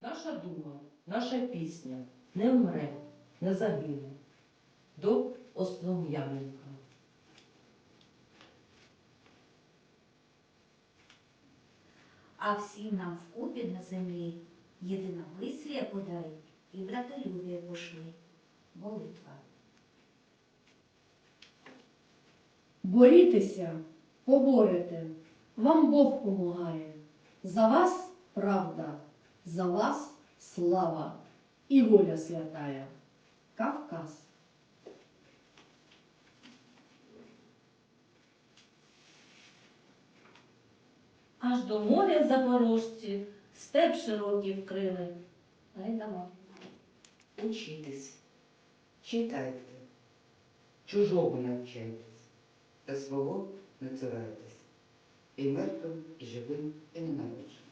Наша дума, наша пісня не вмре, не загине. До Основ'яненка. А всім нам вкупі на землі єдиномислія подай і братолюбія пошли. Молитва. Борітеся, поборете, вам Бог помагає. За вас правда, за вас слава і воля святая. Кавказ. Аж до моря запорожці степ широкий вкрили. Гайдамо. Учитесь, читайте, чужого навчайтесь, та свого не цурайтесь. І мертвим, і живим, і ненавиджу.